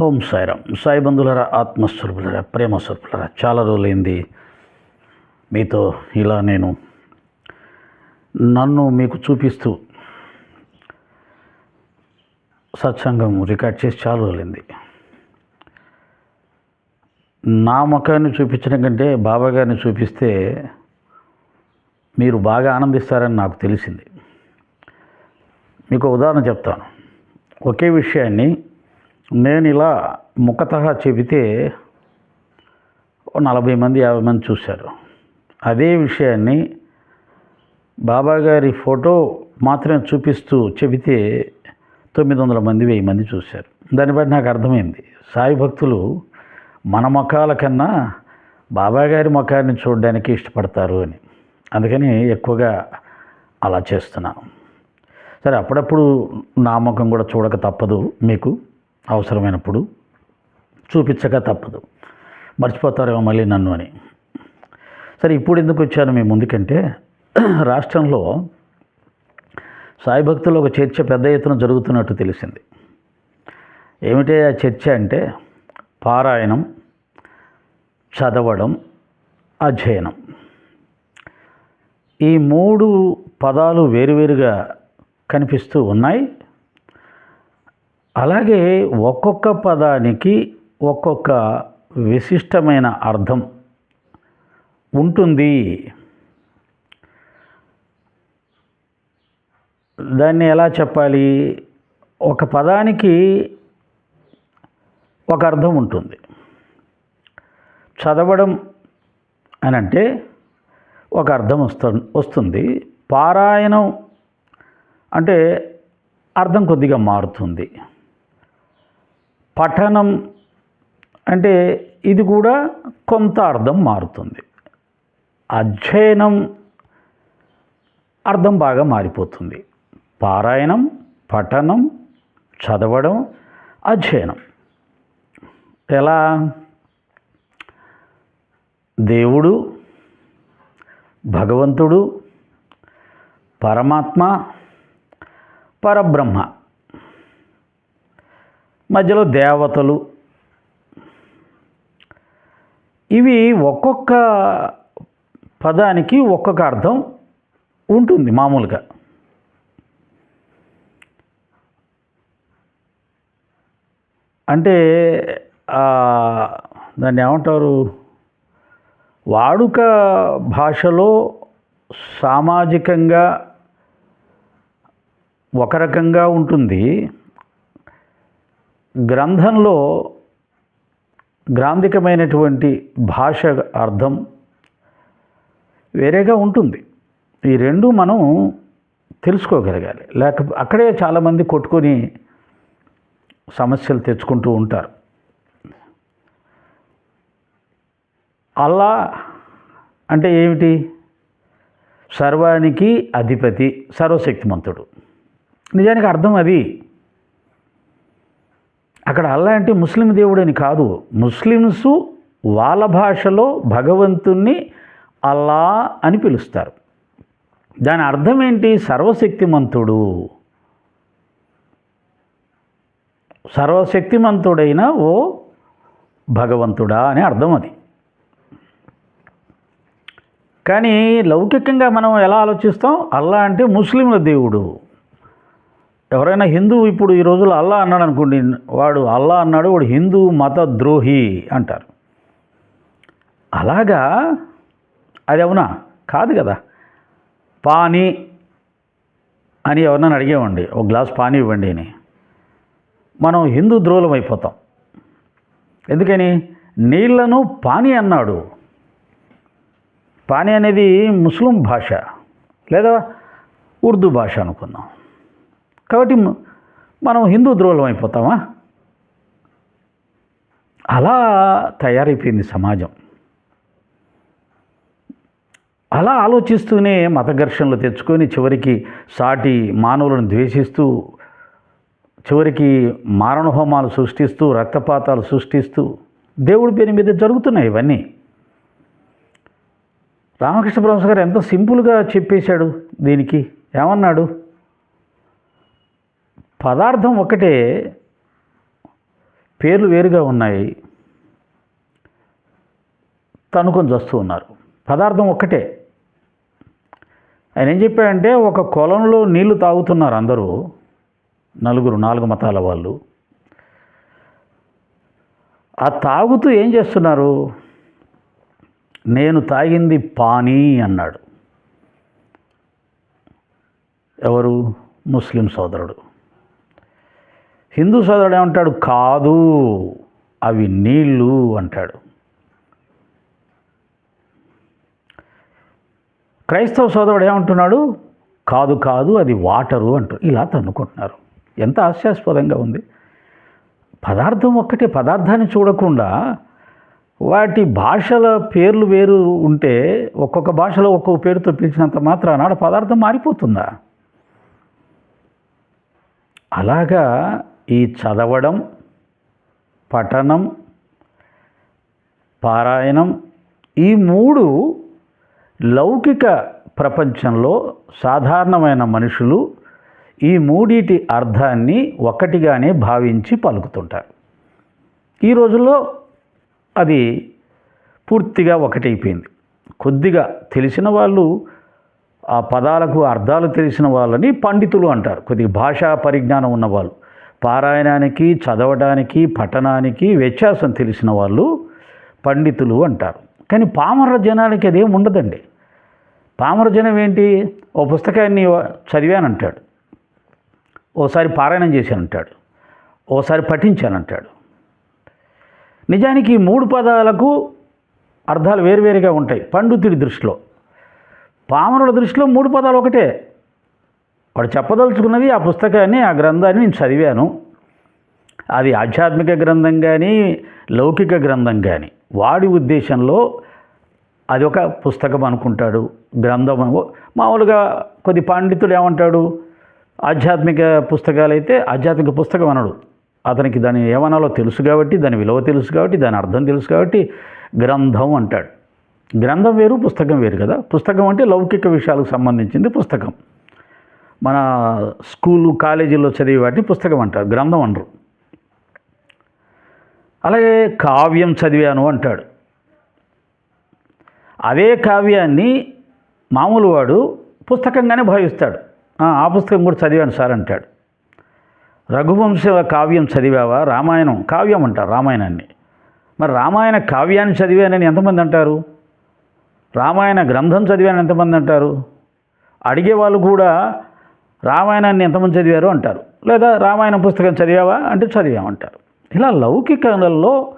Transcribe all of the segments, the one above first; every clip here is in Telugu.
ఓం సాయిరామ్. సాయి బంధులరా ఆత్మస్వరూపులరా ప్రేమ స్వరూపులరా చాలా రోజులైంది. మీతో ఇలా నేను నన్ను మీకు చూపిస్తూ సత్సంగం రికార్డ్ చేసి చాలా రోజులైంది. నా ముఖాన్ని చూపించడం కంటే బాబా గారిని చూపిస్తే మీరు బాగా ఆనందిస్తారని నాకు తెలిసింది. మీకు ఉదాహరణ చెప్తాను. ఒకే విషయాన్ని నేను ఇలా ముఖత చెబితే నలభై మంది యాభై మంది చూశారు. అదే విషయాన్ని బాబా గారి ఫోటో మాత్రమే చూపిస్తూ చెబితే తొమ్మిది వందల మంది వెయ్యి మంది చూశారు. దాన్ని బట్టి నాకు అర్థమైంది. సాయి భక్తులు మన ముఖాల కన్నా బాబా గారి ముఖాన్ని చూడడానికి ఇష్టపడతారు అని. అందుకని ఎక్కువగా అలా చేస్తున్నాను. సరే అప్పుడప్పుడు నా ముఖం కూడా చూడక తప్పదు మీకు. అవసరమైనప్పుడు చూపించక తప్పదు. మర్చిపోతారేమో మళ్ళీ నన్ను అని. సరే ఇప్పుడు ఎందుకు వచ్చాను మీ ముందుకంటే రాష్ట్రంలో సాయి భక్తులు ఒక చర్చ పెద్ద ఎత్తున జరుగుతున్నట్టు తెలిసింది. ఏమిటే ఆ చర్చ అంటే పారాయణం చదవడం అధ్యయనం. ఈ మూడు పదాలు వేరువేరుగా కనిపిస్తూ ఉన్నాయి. అలాగే ఒక్కొక్క పదానికి ఒక్కొక్క విశిష్టమైన అర్థం ఉంటుంది. దాన్ని ఎలా చెప్పాలి? ఒక పదానికి ఒక అర్థం ఉంటుంది. చదవడం అని అంటే ఒక అర్థం వస్తు వస్తుంది. పారాయణం అంటే అర్థం కొద్దిగా మారుతుంది. పఠనం అంటే ఇది కూడా కొంత అర్థం మారుతుంది. అధ్యయనం అర్థం బాగా మారిపోతుంది. పారాయణం పఠనం చదవడం అధ్యయనం. ఎలా? దేవుడు భగవంతుడు పరమాత్మ పరబ్రహ్మ. మధ్యలో దేవతలు. ఇవి ఒక్కొక్క పదానికి ఒక్కొక్క అర్థం ఉంటుంది మామూలుగా. అంటే దాన్ని ఏమంటారు? వాడుక భాషలో సామాజికంగా ఒక రకంగా ఉంటుంది. గ్రంథంలో గ్రాంధికమైనటువంటి భాష అర్థం వేరేగా ఉంటుంది. ఈ రెండు మనం తెలుసుకోగలగాలి. లేక అక్కడే చాలామంది కొట్టుకొని సమస్యలు తెచ్చుకుంటూ ఉంటారు. అల్లా అంటే ఏమిటి? సర్వానికి అధిపతి సర్వశక్తిమంతుడు. నిజానికి అర్థం అది. అక్కడ అల్లా అంటే ముస్లిం దేవుడని కాదు. ముస్లిమ్స్ వాళ్ళ భాషలో భగవంతుణ్ణి అల్లా అని పిలుస్తారు. దాని అర్థం ఏంటి? సర్వశక్తిమంతుడు. సర్వశక్తిమంతుడైన ఓ భగవంతుడా అని అర్థం అది. కానీ లౌకికంగా మనం ఎలా ఆలోచిస్తాం? అల్లా అంటే ముస్లింల దేవుడు. ఎవరైనా హిందూ ఇప్పుడు ఈ రోజుల్లో అల్లా అన్నాడు అనుకోండి వాడు అల్లా అన్నాడు వాడు హిందూ మత ద్రోహి అంటారు. అలాగా? అది అవునా? కాదు కదా. పానీ అని ఎవరినైనా అడిగేవండి ఒక గ్లాస్ పానీ ఇవ్వండి అని. మనం హిందూ ద్రోహులం అయిపోతాం. ఎందుకని? నీళ్ళను పానీ అన్నాడు. పానీ అనేది ముస్లిం భాష లేదా ఉర్దూ భాష అనుకుందాం. కాబట్టి మనం హిందూ ద్రోహం అయిపోతామా? అలా తయారైపోయింది సమాజం. అలా ఆలోచిస్తూనే మత ఘర్షణలు తెచ్చుకొని చివరికి సాటి మానవులను ద్వేషిస్తూ చివరికి మారణహోమాలు సృష్టిస్తూ రక్తపాతాలు సృష్టిస్తూ దేవుడి పేరు మీద జరుగుతున్నాయి ఇవన్నీ. రామకృష్ణ పరమహంస గారు ఎంత సింపుల్గా చెప్పేశాడు దీనికి? ఏమన్నాడు? పదార్థం ఒకటే పేర్లు వేరుగా ఉన్నాయి. తనుకొని చూస్తూ ఉన్నారు. పదార్థం ఒక్కటే ఆయన ఏం చెప్పాడంటే ఒక కొలంలో నీళ్ళు తాగుతున్నారు అందరూ నలుగురు నాలుగు మతాల వాళ్ళు. ఆ తాగుతూ ఏం చేస్తున్నారు? నేను తాగింది పానీ అన్నాడు. ఎవరు? ముస్లిం సోదరుడు. హిందూ సోదరుడు ఏమంటాడు? కాదు అవి నీళ్ళు అంటాడు. క్రైస్తవ సోదరుడు ఏమంటున్నాడు? కాదు కాదు అది వాటరు అంటారు ఇలా తన్నుకుంటున్నారు. ఎంత హాస్యాస్పదంగా ఉంది. పదార్థం ఒక్కటే పదార్థాన్ని చూడకుండా వాటి భాషల పేర్లు వేరు ఉంటే ఒక్కొక్క భాషలో ఒక్కొక్క పేరుతో పిలిచినంత మాత్రాన ఆడ పదార్థం మారిపోతుందా? అలాగా ఈ చదవడం పఠనం పారాయణం ఈ మూడు లౌకిక ప్రపంచంలో సాధారణమైన మనుషులు ఈ మూడిటి అర్థాన్ని ఒకటిగానే భావించి పలుకుతుంటారు. ఈ రోజుల్లో అది పూర్తిగా ఒకటైపోయింది. కొద్దిగా తెలిసిన వాళ్ళు ఆ పదాలకు అర్థాలు తెలిసిన వాళ్ళని పండితులు అంటారు. కొద్దిగా భాషా పరిజ్ఞానం ఉన్నవాళ్ళు. పారాయణానికి చదవడానికి పఠనానికి వ్యత్యాసం తెలిసిన వాళ్ళు పండితులు అంటారు. కానీ పామర జనానికి అదేం ఉండదండి. పామర జనం ఏంటి? ఓ పుస్తకాన్ని చదివానంటాడు. ఓసారి పారాయణం చేశానంటాడు. ఓసారి పఠించానంటాడు. నిజానికి ఈ మూడు పదాలకు అర్థాలు వేరువేరుగా ఉంటాయి. పండితుడి దృష్టిలో. పామరుల దృష్టిలో మూడు పదాలు ఒకటే. వాడు చెప్పదలుచుకున్నది ఆ పుస్తకాన్ని ఆ గ్రంథాన్ని నేను చదివాను. అది ఆధ్యాత్మిక గ్రంథం కానీ లౌకిక గ్రంథం కానీ వాడి ఉద్దేశంలో అది ఒక పుస్తకం అనుకుంటాడు గ్రంథం మామూలుగా కొద్ది పాండితుడు ఏమంటాడు ఆధ్యాత్మిక పుస్తకాలు అయితే ఆధ్యాత్మిక పుస్తకం అనడు. అతనికి దాని ఏమనాలో తెలుసు కాబట్టి దాని విలువ తెలుసు కాబట్టి దాని అర్థం తెలుసు కాబట్టి గ్రంథం అంటాడు. గ్రంథం వేరు పుస్తకం వేరు కదా. పుస్తకం అంటే లౌకిక విషయాలకు సంబంధించింది పుస్తకం. మన స్కూలు కాలేజీల్లో చదివే వాటిని పుస్తకం అంటారు గ్రంథం అనరు అలాగే కావ్యం చదివాను అంటాడు. అదే కావ్యాన్ని మామూలు వాడు పుస్తకంగానే భావిస్తాడు. "ఆ, పుస్తకం కూడా చదివాను సార్ అంటాడు. రఘువంశ కావ్యం చదివావా? రామాయణం కావ్యం అంటారు రామాయణాన్ని. మరి రామాయణ కావ్యాన్ని చదివానని ఎంతమంది అంటారు? రామాయణ గ్రంథం చదివాను ఎంతమంది అంటారు? అడిగే వాళ్ళు కూడా రామాయణాన్ని ఎంతమంది చదివారు అంటారు. లేదా రామాయణ పుస్తకం చదివావా? అంటే చదివామంటారు ఇలా లౌకికలలో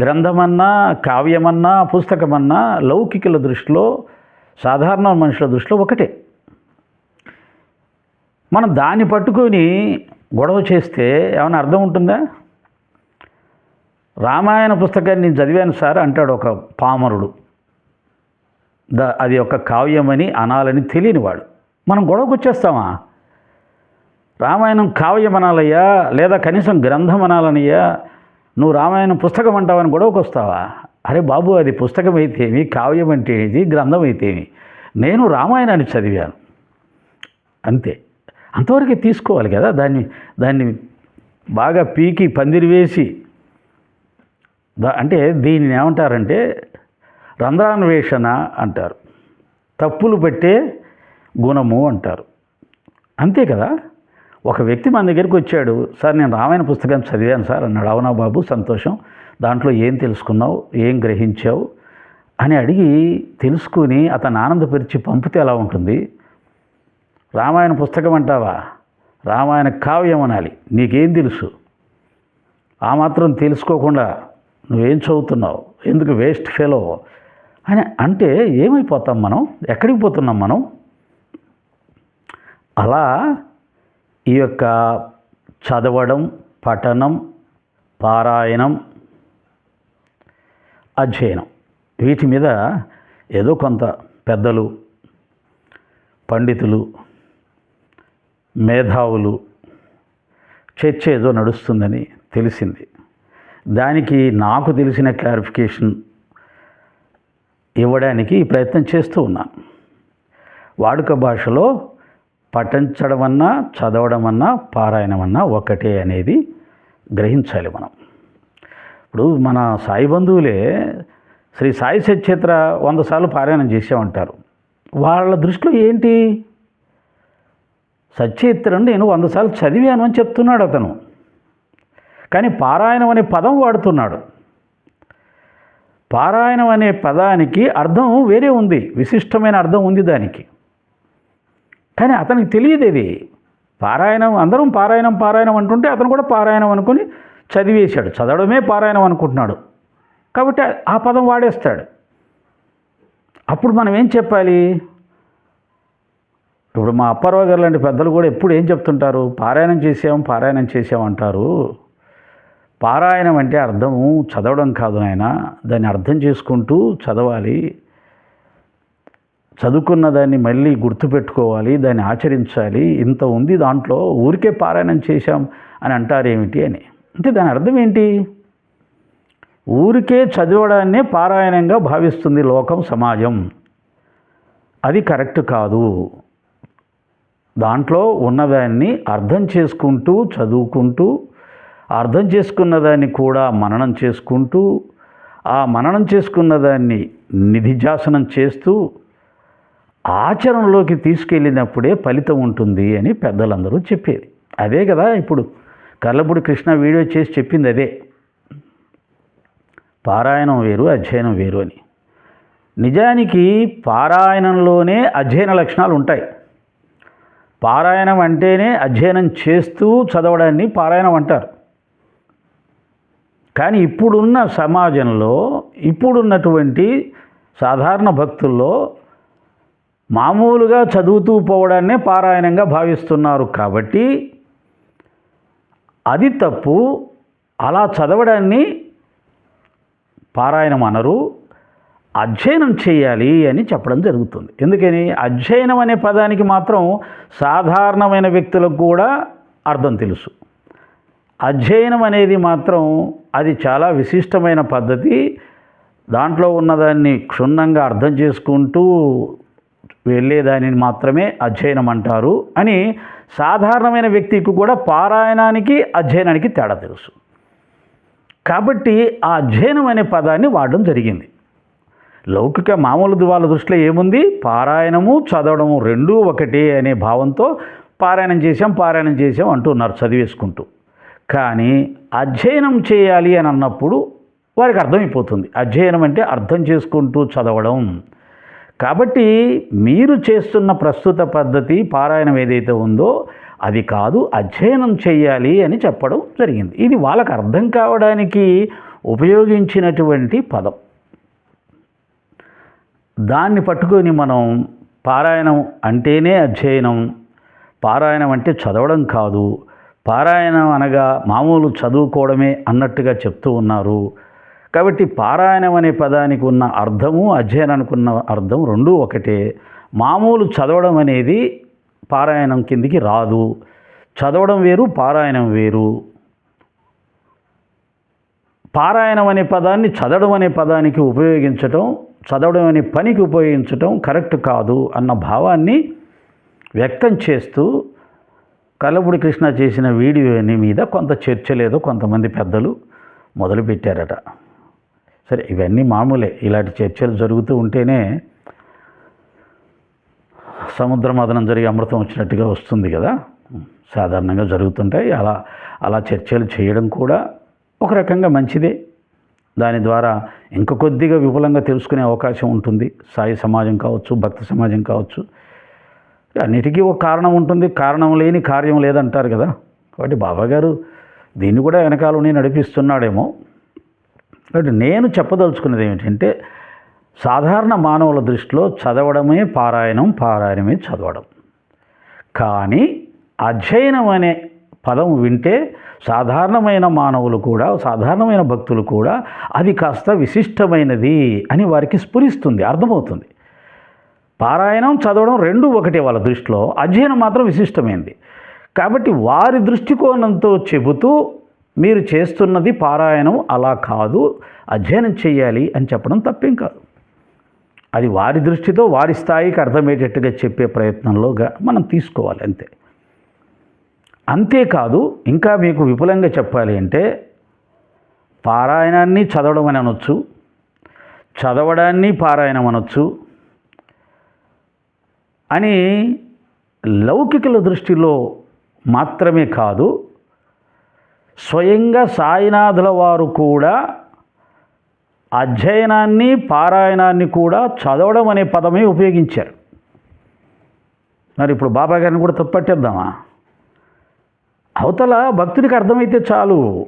గ్రంథమన్నా కావ్యమన్నా పుస్తకమన్నా లౌకికుల దృష్టిలో సాధారణ మనుషుల దృష్టిలో ఒకటే. మనం దాన్ని పట్టుకొని గొడవ చేస్తే ఏమైనా అర్థం ఉంటుందా? రామాయణ పుస్తకాన్ని నేను చదివాను సార్ అంటాడు ఒక పామరుడు. ద అది ఒక కావ్యమని అనాలని తెలియనివాడు. మనం గొడవకు వచ్చేస్తామా? రామాయణం కావ్యమనాలయ్యా లేదా కనీసం గ్రంథం అనాలనయ్యా నువ్వు రామాయణం పుస్తకం అంటావని గొడవకు వస్తావా అరే బాబు అది పుస్తకం అయితేమి కావ్యం అంటే ఇది గ్రంథం అయితేమి నేను రామాయణాన్ని చదివాను. అంతే. అంతవరకే తీసుకోవాలి కదా దాన్ని దాన్ని బాగా పీకి పందిరి వేసి. దా- అంటే దీనిని ఏమంటారంటే రంధ్రాన్వేషణ అంటారు. తప్పులు పెట్టే గుణము అంటారు. అంతే కదా? ఒక వ్యక్తి మన దగ్గరికి వచ్చాడు సార్ నేను రామాయణ పుస్తకం చదివాను సార్ అన్నాడు. అవునా బాబు సంతోషం. దాంట్లో ఏం తెలుసుకున్నావు? ఏం గ్రహించావు? అని అడిగి తెలుసుకుని అతను ఆనందపరిచి పంపితే ఎలా ఉంటుంది? రామాయణ పుస్తకం అంటావా? రామాయణ కావ్యం అనాలి. నీకేం తెలుసు? ఆ మాత్రం తెలుసుకోకుండా నువ్వేం చదువుతున్నావు? ఎందుకు వేస్ట్ ఫెలో? అని అంటే ఏమైపోతాం మనం? ఎక్కడికి పోతున్నాం మనం? అలా ఈ యొక్క చదవడం పఠనం పారాయణం అధ్యయనం. వీటి మీద ఏదో కొంత పెద్దలు పండితులు మేధావులు చర్చ ఏదో నడుస్తుందని తెలిసింది. దానికి నాకు తెలిసిన క్లారిఫికేషన్ ఇవ్వడానికి ప్రయత్నం చేస్తూ ఉన్నాను. వాడుక భాషలో పఠించడం అన్నా చదవడం అన్నా పారాయణం అన్నా ఒకటే అనేది గ్రహించాలి మనం. ఇప్పుడు మన సాయి బంధువులే శ్రీ సాయి సచ్చేత్ర వంద సార్లు పారాయణం చేసామంటారు వాళ్ళ దృష్టిలో ఏంటి? సచ్చేత్రను నేను వంద సార్లు చదివాను అని చెప్తున్నాడు అతను. కానీ పారాయణం అనే పదం వాడుతున్నాడు. పారాయణం అనే పదానికి అర్థం వేరే ఉంది. విశిష్టమైన అర్థం ఉంది దానికి. కానీ అతనికి తెలియదు ఇది. పారాయణం అందరం పారాయణం పారాయణం అంటుంటే అతను కూడా పారాయణం అనుకుని చదివేశాడు. చదవడమే పారాయణం అనుకుంటున్నాడు. కాబట్టి ఆ పదం వాడేస్తాడు. అప్పుడు మనం ఏం చెప్పాలి? ఇప్పుడు మా అప్పారావు గారు లాంటి పెద్దలు కూడా ఎప్పుడు ఏం చెప్తుంటారు? పారాయణం చేసాం పారాయణం చేసాం అంటారు. పారాయణం అంటే అర్థము చదవడం కాదు నాయన. దాన్ని అర్థం చేసుకుంటూ చదవాలి. చదువుకున్న దాన్ని మళ్ళీ గుర్తుపెట్టుకోవాలి దాన్ని ఆచరించాలి ఇంత ఉంది దాంట్లో ఊరికే పారాయణం చేశాం అని అంటారేమిటి అని. అంటే దాని అర్థం ఏంటి? ఊరికే చదవడాన్నే పారాయణంగా భావిస్తుంది లోకం సమాజం. అది కరెక్ట్ కాదు. దాంట్లో ఉన్నదాన్ని అర్థం చేసుకుంటూ చదువుకుంటూ అర్థం చేసుకున్న దాన్ని కూడా మననం చేసుకుంటూ ఆ మననం చేసుకున్న దాన్ని నిధిజాసనం చేస్తూ ఆచరణలోకి తీసుకెళ్ళినప్పుడే ఫలితం ఉంటుంది అని పెద్దలందరూ చెప్పేది. అదే కదా ఇప్పుడు కల్లపూడి కృష్ణ వీడియో చేసి చెప్పింది అదే. పారాయణం వేరు అధ్యయనం వేరు అని. నిజానికి పారాయణంలోనే అధ్యయన లక్షణాలు ఉంటాయి. పారాయణం అంటేనే అధ్యయనం చేస్తూ చదవడాన్ని పారాయణం అంటారు. కానీ ఇప్పుడున్న సమాజంలో ఇప్పుడున్నటువంటి సాధారణ భక్తుల్లో మామూలుగా చదువుతూ పోవడాన్నే పారాయణంగా భావిస్తున్నారు కాబట్టి అది తప్పు. అలా చదవడాన్ని పారాయణం అనరు అధ్యయనం చేయాలి అని చెప్పడం జరుగుతుంది. ఎందుకని? అధ్యయనం అనే పదానికి మాత్రం సాధారణమైన వ్యక్తులకు కూడా అర్థం తెలుసు. అధ్యయనం అనేది మాత్రం అది చాలా విశిష్టమైన పద్ధతి. దాంట్లో ఉన్నదాన్ని క్షుణ్ణంగా అర్థం చేసుకుంటూ వెళ్ళేదానిని మాత్రమే అధ్యయనం అంటారు అని సాధారణమైన వ్యక్తికి కూడా పారాయణానికి అధ్యయనానికి తేడా తెలుసు. కాబట్టి ఆ అధ్యయనం అనే పదాన్ని వాడడం జరిగింది. లౌకిక మామూలు వాళ్ళ దృష్టిలో ఏముంది? పారాయణము చదవడము రెండూ ఒకటి అనే భావంతో పారాయణం చేసాం పారాయణం చేసాం అంటున్నారు చదివేసుకుంటూ. కానీ అధ్యయనం చేయాలి అని అన్నప్పుడు వారికి అర్థమైపోతుంది. అధ్యయనం అంటే అర్థం చేసుకుంటూ చదవడం. కాబట్టి మీరు చేస్తున్న ప్రస్తుత పద్ధతి పారాయణం ఏదైతే ఉందో అది కాదు అధ్యయనం చేయాలి అని చెప్పడం జరిగింది. ఇది వాళ్ళకు అర్థం కావడానికి ఉపయోగించినటువంటి పదం. దాన్ని పట్టుకొని మనం పారాయణం అంటేనే అధ్యయనం పారాయణం అంటే చదవడం కాదు. పారాయణం అనగా మామూలు చదువుకోవడమే అన్నట్టుగా చెప్తూ ఉన్నారు. కాబట్టి పారాయణం అనే పదానికి ఉన్న అర్థము అధ్యయనానికి ఉన్న అర్థం రెండూ ఒకటే. మామూలు చదవడం అనేది పారాయణం కిందికి రాదు. చదవడం వేరు పారాయణం వేరు. పారాయణం అనే పదాన్ని చదవడం అనే పదానికి ఉపయోగించటం చదవడం అనే పనికి ఉపయోగించటం కరెక్ట్ కాదు అన్న భావాన్ని వ్యక్తం చేస్తూ కల్లపూడి కృష్ణ చేసిన వీడియోని మీద కొంత చర్చ లేదో కొంతమంది పెద్దలు మొదలుపెట్టారట. సరే ఇవన్నీ మామూలే. ఇలాంటి చర్చలు జరుగుతూ ఉంటేనే సముద్ర మదనం జరిగి అమృతం వచ్చినట్టుగా వస్తుంది కదా. సాధారణంగా జరుగుతుంటాయి. అలా అలా చర్చలు చేయడం కూడా ఒక రకంగా మంచిదే. దాని ద్వారా ఇంక కొద్దిగా విపులంగా తెలుసుకునే అవకాశం ఉంటుంది. సాయి సమాజం కావచ్చు భక్త సమాజం కావచ్చు. అన్నిటికీ ఒక కారణం ఉంటుంది. కారణం లేని కార్యం లేదంటారు కదా. కాబట్టి బాబాగారు దీన్ని కూడా వెనకాలని నడిపిస్తున్నాడేమో. కాబట్టి నేను చెప్పదలుచుకున్నది ఏమిటంటే సాధారణ మానవుల దృష్టిలో చదవడమే పారాయణం పారాయణమే చదవడం. కానీ అధ్యయనం అనే పదం వింటే సాధారణమైన మానవులు కూడా సాధారణమైన భక్తులు కూడా అది కాస్త విశిష్టమైనది అని వారికి స్ఫురిస్తుంది అర్థమవుతుంది. పారాయణం చదవడం రెండు ఒకటే వాళ్ళ దృష్టిలో అధ్యయనం మాత్రం విశిష్టమైనది కాబట్టి వారి దృష్టికోణంతో చెబుతూ మీరు చేస్తున్నది పారాయణం అలా కాదు అధ్యయనం చేయాలి అని చెప్పడం తప్పేం కాదు. అది వారి దృష్టితో వారి స్థాయికి అర్థమయ్యేటట్టుగా చెప్పే ప్రయత్నంలోగా మనం తీసుకోవాలి అంతే. అంతేకాదు ఇంకా మీకు విపులంగా చెప్పాలి అంటే పారాయణాన్ని చదవడం అని అనొచ్చు చదవడాన్ని పారాయణం అనొచ్చు అని లౌకికుల దృష్టిలో మాత్రమే కాదు స్వయంగా సాయినాథుల వారు కూడా అధ్యయనాన్ని పారాయణాన్ని కూడా చదవడం అనే పదమే ఉపయోగించారు. మరి ఇప్పుడు బాబా గారిని కూడా తప్పట్టేద్దామా అవతల భక్తుడికి అర్థమైతే చాలు.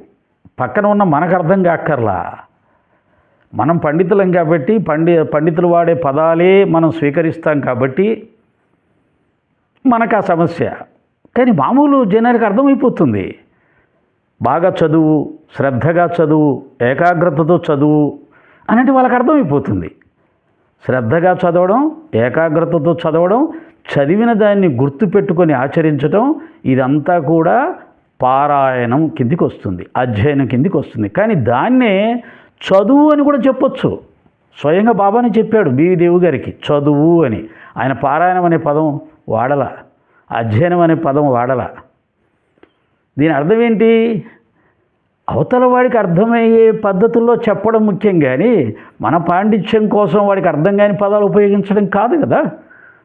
పక్కన ఉన్న మనకు అర్థం కాక్కర్లా. మనం పండితులం కాబట్టి పండి పండితులు వాడే పదాలే మనం స్వీకరిస్తాం కాబట్టి మనకు ఆ సమస్య. కానీ మామూలు జనానికి అర్థమైపోతుంది. బాగా చదువు శ్రద్ధగా చదువు ఏకాగ్రతతో చదువు అనేది వాళ్ళకి అర్థమైపోతుంది. శ్రద్ధగా చదవడం ఏకాగ్రతతో చదవడం చదివిన దాన్ని గుర్తుపెట్టుకొని ఆచరించడం ఇదంతా కూడా పారాయణం కిందికి వస్తుంది అధ్యయనం కిందికి వస్తుంది. కానీ దాన్నే చదువు అని కూడా చెప్పొచ్చు. స్వయంగా బాబాని చెప్పాడు బీవి దేవు గారికి చదువు అని. ఆయన పారాయణం అనే పదం వాడల అధ్యయనం అనే పదం వాడల. దీని అర్థం ఏంటి? అవతల వాడికి అర్థమయ్యే పద్ధతుల్లో చెప్పడం ముఖ్యం కానీ మన పాండిత్యం కోసం వాడికి అర్థం కాని పదాలు ఉపయోగించడం కాదు కదా?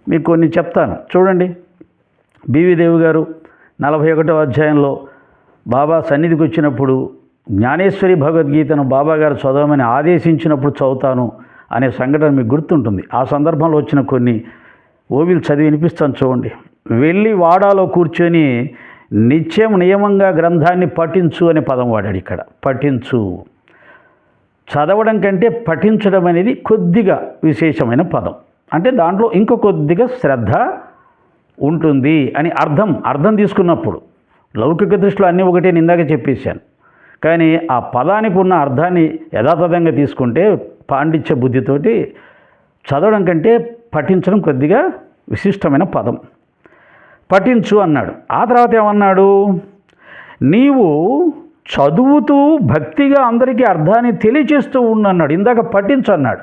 మీకు కొన్ని చెప్తాను. చూడండి. బీవీ దేవి గారు నలభై ఒకటో అధ్యాయంలో బాబా సన్నిధికి వచ్చినప్పుడు జ్ఞానేశ్వరి భగవద్గీతను బాబా గారు చదవమని ఆదేశించినప్పుడు చదువుతాను అనే సంఘటన మీకు గుర్తుంటుంది. ఆ సందర్భంలో వచ్చిన కొన్ని ఓవిలు చదివి వినిపిస్తాను చూడండి. వెళ్ళి వాడాలో కూర్చొని నిత్యం నియమంగా గ్రంథాన్ని పఠించు అనే పదం వాడాడు ఇక్కడ. పఠించు. చదవడం కంటే పఠించడం అనేది కొద్దిగా విశేషమైన పదం. అంటే దాంట్లో ఇంకో కొద్దిగా శ్రద్ధ ఉంటుంది అని అర్థం అర్థం తీసుకున్నప్పుడు. లౌకిక దృష్టిలో అన్నీ ఒకటే నిందాక చెప్పేశాను. కానీ ఆ పదానికి ఉన్న అర్థాన్ని యథాతథంగా తీసుకుంటే పాండిత్య బుద్ధితోటి చదవడం కంటే పఠించడం కొద్దిగా విశిష్టమైన పదం. పఠించు అన్నాడు. ఆ తర్వాత ఏమన్నాడు? నీవు చదువుతూ భక్తిగా అందరికీ అర్థాన్ని తెలియచేస్తూ ఉండు అన్నాడు. ఇందాక పఠించు అన్నాడు.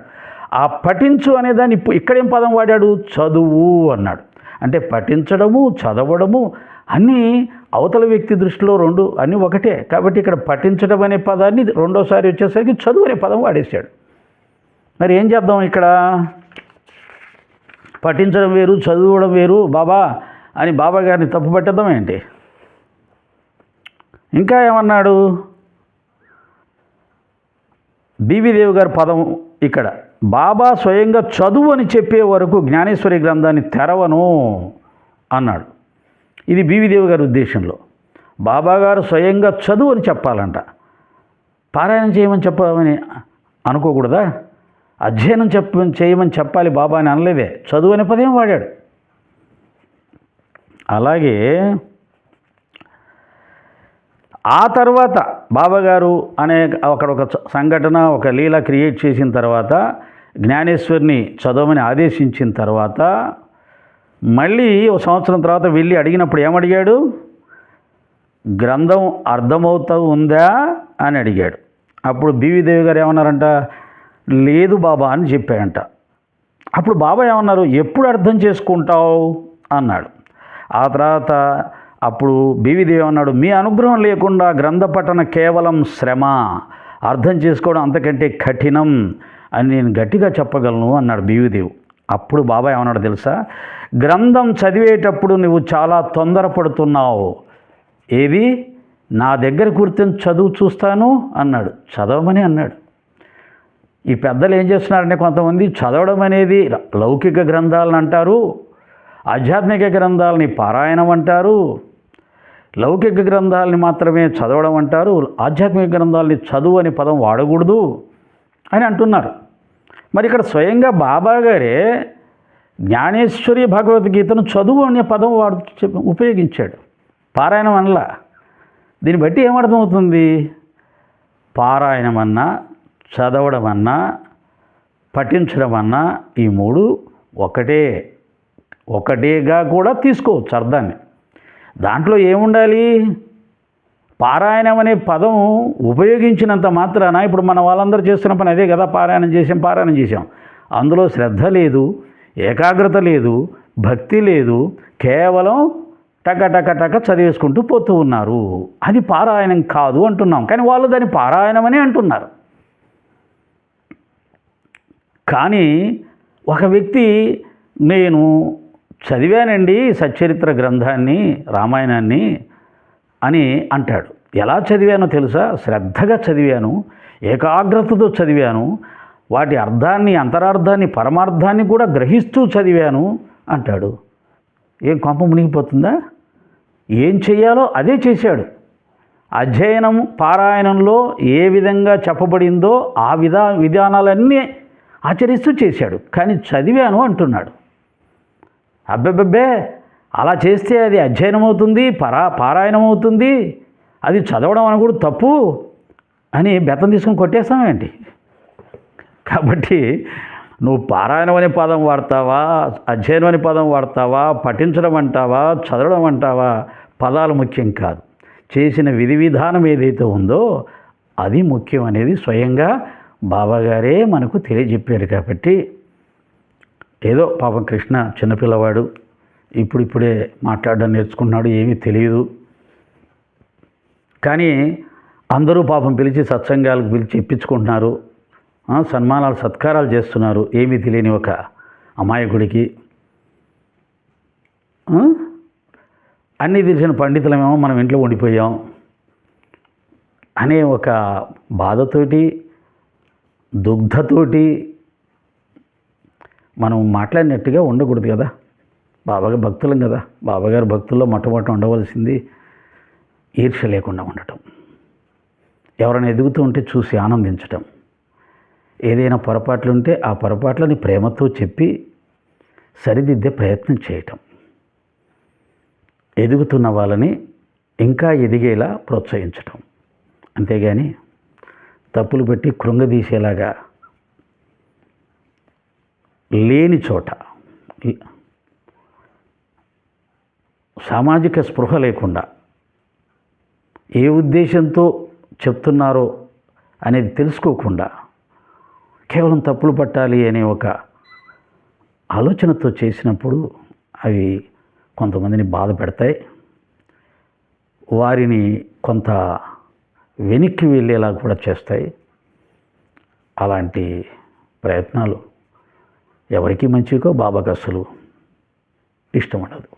ఆ పఠించు అనే దాన్ని ఇప్పుడు ఇక్కడేం పదం వాడాడు? చదువు అన్నాడు. అంటే పఠించడము చదవడము అన్నీ అవతల వ్యక్తి దృష్టిలో రెండు అన్నీ ఒకటే. కాబట్టి ఇక్కడ పఠించడం అనే పదాన్ని రెండోసారి వచ్చేసరికి చదువు అనే పదం వాడేశాడు. మరి ఏం చేద్దాం ఇక్కడ? పఠించడం వేరు చదవడం వేరు. బాబా అని బాబా గారిని తప్పు పెట్టద్దాం ఏంటి? ఇంకా ఏమన్నాడు? బీవీదేవి గారి పదం ఇక్కడ బాబా స్వయంగా చదువు అని చెప్పే వరకు జ్ఞానేశ్వరి గ్రంథాన్ని తెరవను అన్నాడు. ఇది బీవీదేవి గారి ఉద్దేశంలో. బాబా గారు స్వయంగా చదువు అని చెప్పాలంట. పారాయణం చేయమని చెప్పమని అనుకోకూడదా? అధ్యయనం చెప్ప చేయమని చెప్పాలి బాబా అని అనలేదే. చదువు అనే పదేం వాడాడు. అలాగే ఆ తర్వాత బాబాగారు అనే అక్కడ ఒక సంఘటన ఒక లీల క్రియేట్ చేసిన తర్వాత జ్ఞానేశ్వరిని చదవమని ఆదేశించిన తర్వాత మళ్ళీ ఒక సంవత్సరం తర్వాత వెళ్ళి అడిగినప్పుడు ఏమడిగాడు? గ్రంథం అర్థమవుతూ ఉందా అని అడిగాడు. అప్పుడు బీవీదేవి గారు ఏమన్నారంట? లేదు బాబా అని చెప్పాయంట. అప్పుడు బాబా ఏమన్నారు? ఎప్పుడు అర్థం చేసుకుంటావు? అన్నాడు. ఆ తర్వాత అప్పుడు బీవిదేవి అన్నాడు మీ అనుగ్రహం లేకుండా గ్రంథ పఠన కేవలం శ్రమ. అర్థం చేసుకోవడం అంతకంటే కఠినం అని నేను గట్టిగా చెప్పగలను అన్నాడు బీవిదేవి. అప్పుడు బాబా ఏమన్నాడు తెలుసా? గ్రంథం చదివేటప్పుడు నువ్వు చాలా తొందరపడుతున్నావు. ఏది? నా దగ్గర కూర్చొని చదువు చూస్తాను అన్నాడు. చదవమని అన్నాడు. ఈ పెద్దలు ఏం చేస్తున్నారంటే కొంతమంది చదవడం అనేది లౌకిక గ్రంథాలను అంటారు ఆధ్యాత్మిక గ్రంథాలని పారాయణం అంటారు. లౌకిక గ్రంథాలని మాత్రమే చదవడం అంటారు. ఆధ్యాత్మిక గ్రంథాలని చదువు అనే పదం వాడకూడదు అని అంటున్నారు. మరి ఇక్కడ స్వయంగా బాబా గారే జ్ఞానేశ్వరి భగవద్గీతను చదువు అనే పదం వాడు చెప్ప- ఉపయోగించాడు. పారాయణం అనలా. దీన్ని బట్టి ఏమర్థమవుతుంది? పారాయణం అన్నా చదవడం అన్నా పఠించడం అన్నా ఈ మూడు ఒకటే. ఒకటిగా కూడా తీసుకోవచ్చు అర్థాన్ని. దాంట్లో ఏముండాలి? పారాయణం అనే పదం ఉపయోగించినంత మాత్రాన ఇప్పుడు మన వాళ్ళందరూ చేస్తున్న పని అదే కదా పారాయణం చేసాం పారాయణం చేసాం అందులో శ్రద్ధ లేదు ఏకాగ్రత లేదు భక్తి లేదు కేవలం టక టక టక చదివేసుకుంటూ పోతూ ఉన్నారు. అది పారాయణం కాదు అంటున్నాం. కానీ వాళ్ళు దాన్ని పారాయణమనే అంటున్నారు. కానీ ఒక వ్యక్తి నేను చదివానండి సచ్చరిత్ర గ్రంథాన్ని రామాయణాన్ని అని అంటాడు. ఎలా చదివానో తెలుసా? శ్రద్ధగా చదివాను ఏకాగ్రతతో చదివాను వాటి అర్థాన్ని అంతరార్థాన్ని పరమార్థాన్ని కూడా గ్రహిస్తూ చదివాను అంటాడు. ఏం కొంప మునిగిపోతుందా? ఏం చేయాలో అదే చేశాడు. అధ్యయనం పారాయణంలో ఏ విధంగా చెప్పబడిందో ఆ విధా విధానాలన్నీ ఆచరిస్తూ చేశాడు. కానీ చదివాను అంటున్నాడు. అబ్బెబ్బెబ్బే అలా చేస్తే అది అధ్యయనం అవుతుంది పరా పారాయణం అవుతుంది అది చదవడం అని కూడా తప్పు అని బెత్తం తీసుకొని కొట్టేస్తామేంటి కాబట్టి నువ్వు పారాయణం అనే పదం వాడతావా అధ్యయనం అనే పదం వాడతావా పఠించడం అంటావా చదవడం అంటావా పదాలు ముఖ్యం కాదు. చేసిన విధి విధానం ఏదైతే ఉందో అది ముఖ్యం అనేది స్వయంగా బాబాగారే మనకు తెలియజెప్పారు కాబట్టి ఏదో పాపం కృష్ణ చిన్నపిల్లవాడు ఇప్పుడిప్పుడే మాట్లాడడం నేర్చుకున్నాడు ఏమీ తెలియదు. కానీ అందరూ పాపం పిలిచి సత్సంగాలకు పిలిచి ఇప్పించుకుంటున్నారు. సన్మానాలు సత్కారాలు చేస్తున్నారు. ఏమీ తెలియని ఒక అమాయకుడికి. అన్నీ తెలిసిన పండితులమేమో మనం ఇంట్లో ఉండిపోయాం అనే ఒక బాధతోటి దుగ్ధతోటి మనం మాట్లాడినట్టుగా ఉండకూడదు కదా. బాబాగారు భక్తులం కదా. బాబాగారు భక్తుల్లో మొట్టమొదటి ఉండవలసింది ఈర్ష్య లేకుండా ఉండటం. ఎవరైనా ఎదుగుతూ ఉంటే చూసి ఆనందించటం. ఏదైనా పొరపాట్లు ఉంటే ఆ పొరపాట్లని ప్రేమతో చెప్పి సరిదిద్దే ప్రయత్నం చేయటం. ఎదుగుతున్న వాళ్ళని ఇంకా ఎదిగేలా ప్రోత్సహించటం. అంతేగాని తప్పులు పెట్టి కృంగదీసేలాగా లేని చోట సామాజిక స్పృహ లేకుండా ఏ ఉద్దేశంతో చెప్తున్నారో అనేది తెలుసుకోకుండా కేవలం తప్పులు పట్టాలి అనే ఒక ఆలోచనతో చేసినప్పుడు అవి కొంతమందిని బాధ పెడతాయి. వారిని కొంత వెనక్కి వెళ్ళేలా కూడా చేస్తాయి. అలాంటి ప్రయత్నాలు ఎవరికి మంచికో బాబాకు అసలు ఇష్టం ఉండదు.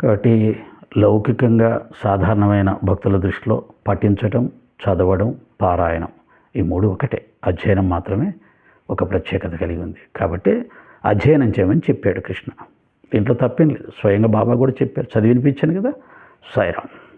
కాబట్టి లౌకికంగా సాధారణమైన భక్తుల దృష్టిలో పఠించటం చదవడం పారాయణం ఈ మూడు ఒకటే. అధ్యయనం మాత్రమే ఒక ప్రత్యేకత కలిగి ఉంది. కాబట్టి అధ్యయనం చేయమని చెప్పాడు కృష్ణ. దీంట్లో తప్పేం లేదు. స్వయంగా బాబా కూడా చెప్పారు. చదివినిపించాను కదా. సాయిరామ్.